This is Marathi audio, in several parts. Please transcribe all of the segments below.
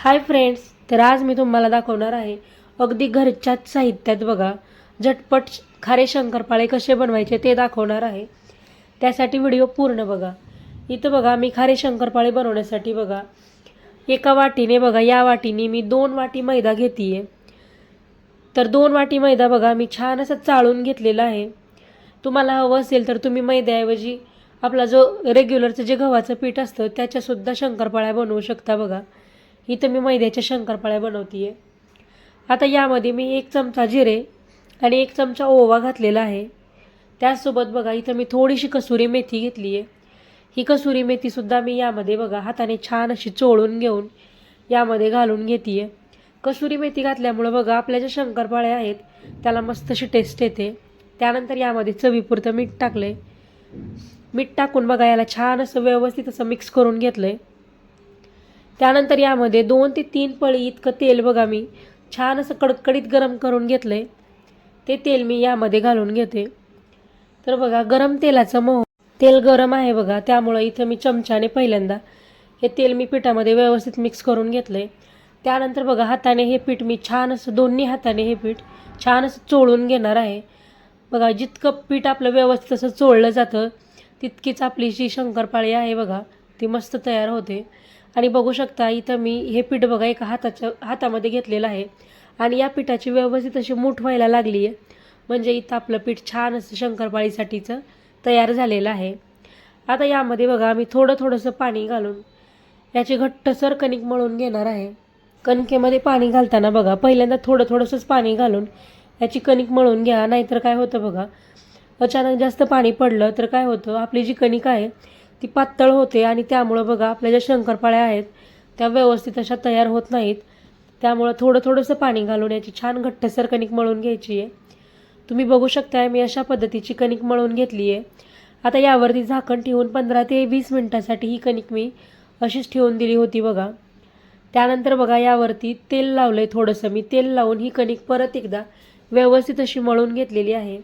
हाय फ्रेंड्स तर आज मी तुम्हाला दाखवणार आहे अगदी घरच्याच साहित्यात बघा झटपट खारे शंकरपाळे कसे बनवायचे ते दाखवणार आहे. त्यासाठी व्हिडिओ पूर्ण बघा. इथं बघा मी खारे शंकरपाळे बनवण्यासाठी बघा एका वाटीने बघा या वाटीने मी दोन वाटी मैदा घेते तर दोन वाटी मैदा बघा मी छान असं चाळून घेतलेला आहे. तुम्हाला हवं असेल तर तुम्ही मैद्याऐवजी आपला जो रेग्युलरचं जे गव्हाचं पीठ असतं त्याच्यासुद्धा शंकरपाळ्या बनवू शकता बघा. इथं मी मैद्याच्या शंकरपाळ्या बनवते आहे आता यामध्ये मी एक चमचा जिरे आणि एक चमचा ओवा घातलेला आहे. त्याचसोबत बघा इथं मी थोडीशी कसुरी मेथी घेतली आहे ही कसुरी मेथीसुद्धा मी यामध्ये बघा हाताने छान अशी चोळून घेऊन यामध्ये घालून घेते आहे कसुरी मेथी घातल्यामुळं बघा आपल्या ज्या शंकरपाळ्या आहेत त्याला मस्त अशी टेस्ट येते. त्यानंतर यामध्ये चवीपुरतं मीठ टाकलं आहे मीठ टाकून बघा याला छान असं व्यवस्थित असं मिक्स करून घेतलं आहे त्यानंतर यामध्ये दोन ते तीन पळी इतकं तेल बघा मी. छान असं कडकडीत गरम करून घेतलं आहे ते तेल मी यामध्ये घालून घेते. तर बघा गरम तेलाचं मोह तेल गरम आहे बघा त्यामुळं इथं मी चमच्याने पहिल्यांदा हे तेल मी पिठामध्ये व्यवस्थित मिक्स करून घेतलं आहे त्यानंतर बघा हाताने हे पीठ मी छान असं दोन्ही हाताने हे पीठ छान असं चोळून घेणार आहे. बघा जितकं पीठ आपलं व्यवस्थित असं चोळलं जातं तितकीच आपली जी शंकरपाळी आहे बघा ती मस्त तयार होते. आणि बघू शकता इथं मी हे पीठ बघा एका हाताच्या हातामध्ये घेतलेलं आहे. आणि या पिठाची व्यवस्थित अशी मूठ व्हायला लागली आहे म्हणजे इथं आपलं पीठ छान असं शंकरपाळीसाठीचं तयार झालेलं आहे. आता यामध्ये बघा आम्ही थोडं थोडंसं पाणी घालून याची घट्टसर कणिक मळून घेणार आहे. कणकेमध्ये पाणी घालताना बघा पहिल्यांदा थोडं थोडंसंच पाणी घालून याची कणिक मळून घ्या. नाहीतर काय होतं बघा अचानक जास्त पाणी पडलं तर काय होतं आपली जी कणिक आहे ती पातळ होते आणि त्यामुळं बघा आपल्या ज्या शंकरपाळ्या आहेत त्या व्यवस्थित अशा तयार होत नाहीत. त्यामुळं थोडं थोडंसं पाणी घालून याची छान घट्टसर कणिक मळून घ्यायची आहे. तुम्ही बघू शकताय मी अशा पद्धतीची कणिक मळून घेतली आहे. आता यावरती झाकण ठेवून पंधरा ते वीस मिनटासाठी ही कणिक मी अशीच ठेवून दिली होती बघा. त्यानंतर बघा यावरती तेल लावलं आहे थोडंसं. मी तेल लावून ही कणिक परत एकदा व्यवस्थित अशी मळून घेतलेली आहे.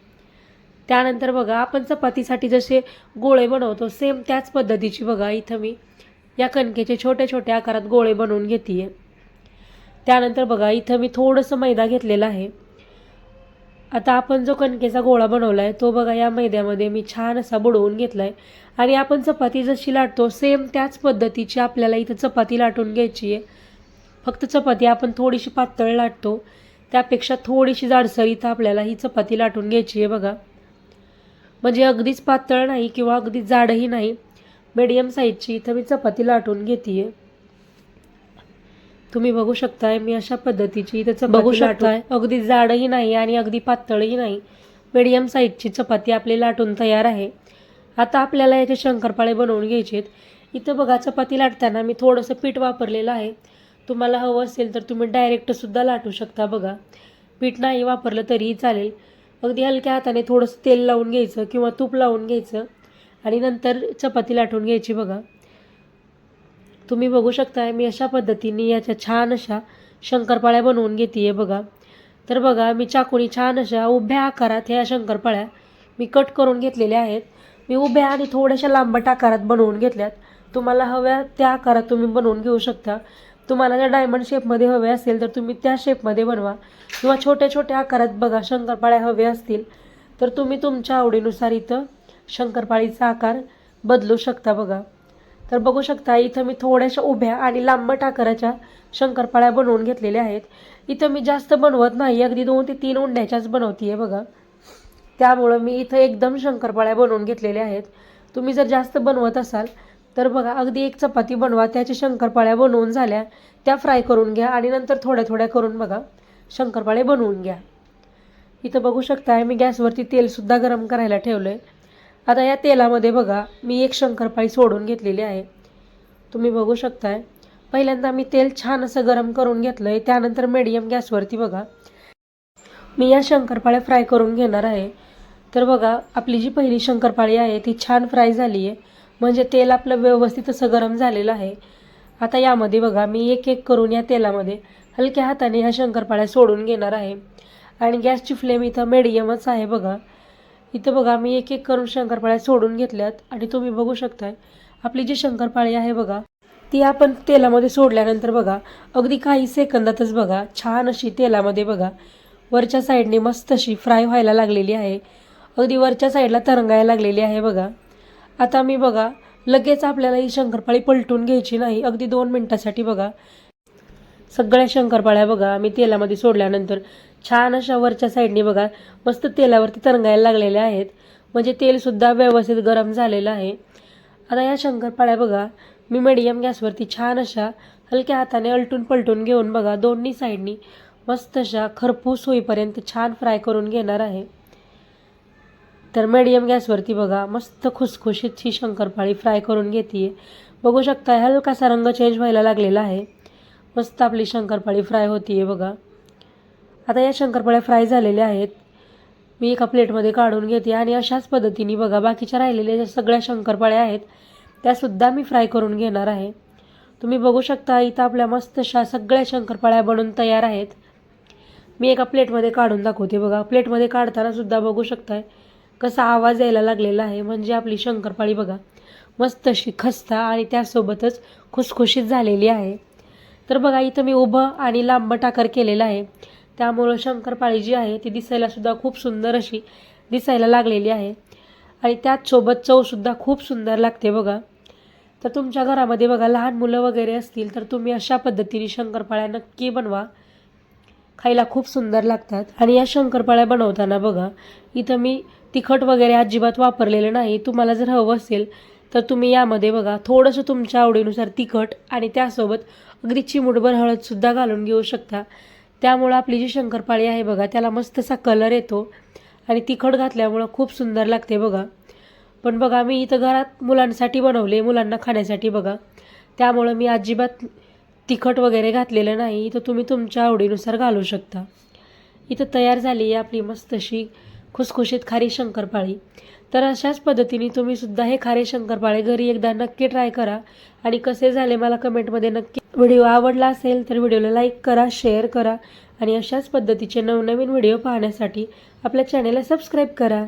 त्यानंतर बघा आपण चपातीसाठी जसे गोळे बनवतो सेम त्याच पद्धतीची बघा इथं मी या कणकेचे छोटे छोटे आकारात गोळे बनवून घेते आहे त्यानंतर बघा इथं मी थोडंसं मैदा घेतलेला आहे. आता आपण जो कणकेचा गोळा बनवला आहे तो बघा या मैद्यामध्ये मी छान असा बुडवून घेतला आहे आणि आपण चपाती जशी लाटतो सेम त्याच पद्धतीची आपल्याला इथं चपाती लाटून घ्यायची आहे फक्त चपाती आपण थोडीशी पातळ लाटतो त्यापेक्षा थोडीशी जाडसर इथं आपल्याला ही चपाती लाटून घ्यायची आहे बघा. म्हणजे अगदीच पातळ नाही किंवा अगदीच जाडही नाही. मीडियम साईजची इथं मी चपाती लाटून घेते तुम्ही बघू शकताय मी अशा पद्धतीची इथं चपाती बघू शकताय. अगदी जाडही नाही आणि अगदी पातळही नाही. मीडियम साईजची चपाती आपली लाटून तयार आहे. आता आपल्याला याचे शंकरपाळे बनवून घ्यायचे आहेत इथं बघा चपाती लाटताना मी थोडंसं पीठ वापरलेलं आहे. तुम्हाला हवं असेल तर तुम्ही डायरेक्टसुद्धा लाटू शकता बघा. पीठ नाही वापरलं तरीही चालेल. अगदी हलक्या हाताने थोडंसं तेल लावून घ्यायचं किंवा तूप लावून घ्यायचं. आणि नंतर चपाती लाटून घ्यायची बघा. तुम्ही बघू शकताय मी अशा पद्धतीने याच्या छान अशा शंकरपाळ्या बनवून घेते आहे बघा. तर बघा मी चाकूनी छान अशा उभ्या आकारात ह्या शंकरपाळ्या मी कट करून घेतलेल्या आहेत. मी उभ्या आणि थोड्याशा लांबट आकारात बनवून घेतल्यात. तुम्हाला हव्या त्या आकारात तुम्ही बनवून घेऊ शकता. तुम्हाला जर डायमंड शेपमध्ये हवे असेल तर तुम्ही त्या शेपमध्ये बनवा. किंवा छोट्या छोट्या आकारात बघा शंकरपाळ्या हवे असतील तर तुम्ही तुमच्या आवडीनुसार इथं शंकरपाळीचा आकार बदलू शकता बघा. तर बघू शकता इथं मी थोड्याशा उभ्या आणि लांबट आकाराच्या शंकरपाळ्या बनवून घेतलेल्या आहेत. इथं मी जास्त बनवत नाही अगदी दोन ते तीन उंड्याच्याच बनवते आहे बघा. त्यामुळं मी इथं एकदम शंकरपाळ्या बनवून घेतलेल्या आहेत. तुम्ही जर जास्त बनवत असाल तर बघा अगदी एक चपाती बनवा त्याच्या शंकरपाळ्या बनवून झाल्या. त्या फ्राय करून घ्या आणि नंतर थोड्या थोड्या करून बघा शंकरपाळे बनवून घ्या. इथं बघू शकताय मी गॅसवरती तेलसुद्धा गरम करायला ठेवलं आहे आता या तेलामध्ये बघा मी एक शंकरपाळी सोडून घेतलेली आहे. तुम्ही बघू शकताय पहिल्यांदा मी तेल छान असं गरम करून घेतलं आहे त्यानंतर मीडियम गॅसवरती बघा. मी या शंकरपाळ्या फ्राय करून घेणार आहे. तर बघा आपली जी पहिली शंकरपाळी आहे ती छान फ्राय झाली आहे म्हणजे तेल आपलं व्यवस्थित असं गरम झालेलं आहे. आता यामध्ये बघा मी एक एक करून या तेलामध्ये हलक्या हाताने ह्या शंकरपाळ्या सोडून घेणार आहे. आणि गॅसची फ्लेम इथं मिडियमच आहे बघा. इथं बघा मी एक एक करून शंकरपाळ्या सोडून घेतल्यात. आणि तुम्ही बघू शकताय आपली जी शंकरपाळी आहे बघा ती आपण तेलामध्ये सोडल्यानंतर बघा अगदी काही सेकंदातच बघा छान अशी तेलामध्ये बघा वरच्या साईडने मस्त अशी फ्राय व्हायला लागलेली आहे. अगदी वरच्या साईडला तरंगायला लागलेली आहे बघा. आता मी बघा लगेच आपल्याला ही शंकरपाळी पलटून घ्यायची नाही. अगदी दोन मिनटासाठी बघा. सगळ्या शंकरपाळ्या बघा मी तेलामध्ये सोडल्यानंतर छान अशा वरच्या साईडने बघा मस्त तेलावरती तरंगायला लागलेल्या आहेत. म्हणजे तेलसुद्धा व्यवस्थित गरम झालेलं आहे. आता या शंकरपाळ्या बघा मी मीडियम गॅसवरती छान अशा हलक्या हाताने अलटून पलटून घेऊन बघा दोन्ही साईडनी मस्त अशा खरपूस होईपर्यंत छान फ्राय करून घेणार आहे. तर मीडियम गॅसवरती बघा. मस्त खुसखुशीत ही शंकरपाळी फ्राय करून घेते. बघू शकता हलकासा रंग चेंज व्हायला लागलेला आहे. मस्त आपली शंकरपाळी फ्राय होतीये बघा. आता या शंकरपाळ्या फ्राय झालेल्या आहेत. मी एका प्लेटमध्ये काढून घेते आणि अशाच पद्धतीने बघा बाकीच्या राहिलेल्या ज्या सगळ्या शंकरपाळ्या आहेत त्यासुद्धा मी फ्राय करून घेणार आहे. तुम्ही बघू शकता इथं आपल्या मस्त शा सगळ्या शंकरपाळ्या बनून तयार आहेत. मी एका प्लेटमध्ये काढून दाखवते बघा. प्लेटमध्ये काढताना सुद्धा बघू शकताय कसा आवाज यायला लागलेला आहे म्हणजे आपली शंकरपाळी बघा मस्त अशी खस्ता आणि त्यासोबतच खुसखुशीत झालेली आहे. तर बघा इथं मी उभं आणि लांब टाकर केलेलं आहे. त्यामुळं शंकरपाळी जी आहे ती दिसायलासुद्धा खूप सुंदर अशी दिसायला लागलेली आहे. आणि त्याचसोबत चवसुद्धा खूप सुंदर लागते बघा. तर तुमच्या घरामध्ये बघा लहान मुलं वगैरे असतील तर तुम्ही अशा पद्धतीने शंकरपाळ्या नक्की बनवा. खायला खूप सुंदर लागतात. आणि या शंकरपाळ्या बनवताना बघा इथं मी तिखट वगैरे अजिबात वापरलेलं नाही. तुम्हाला जर हवं असेल तर तुम्ही यामध्ये बघा थोडंसं तुमच्या आवडीनुसार तिखट आणि त्यासोबत अगदी चिमूटभर हळदसुद्धा घालून घेऊ शकता. त्यामुळं आपली जी शंकरपाळी आहे बघा त्याला मस्तसा कलर येतो आणि तिखट घातल्यामुळं खूप सुंदर लागते बघा. पण बघा मी इथं घरात मुलांसाठी बनवले मुलांना खाण्यासाठी बघा. त्यामुळं मी अजिबात तिखट वगैरे घातलेलं नाही. इथं तुम्ही तुमच्या आवडीनुसार घालू शकता. इथं तयार झाली आहे आपली मस्त अशी खुसखुशीत खारी शंकरपाळी. तर अशाच पद्धतीने तुम्ही सुद्धा हे खारे शंकरपाळे घरी एकदा नक्की ट्राय करा आणि कसे झाले मला कमेंटमध्ये नक्की व्हिडिओ आवडला असेल तर व्हिडिओला लाईक करा शेअर करा आणि अशाच पद्धतीचे नवनवीन व्हिडिओ पाहण्यासाठी आपल्या चॅनेलला सबस्क्राईब करा.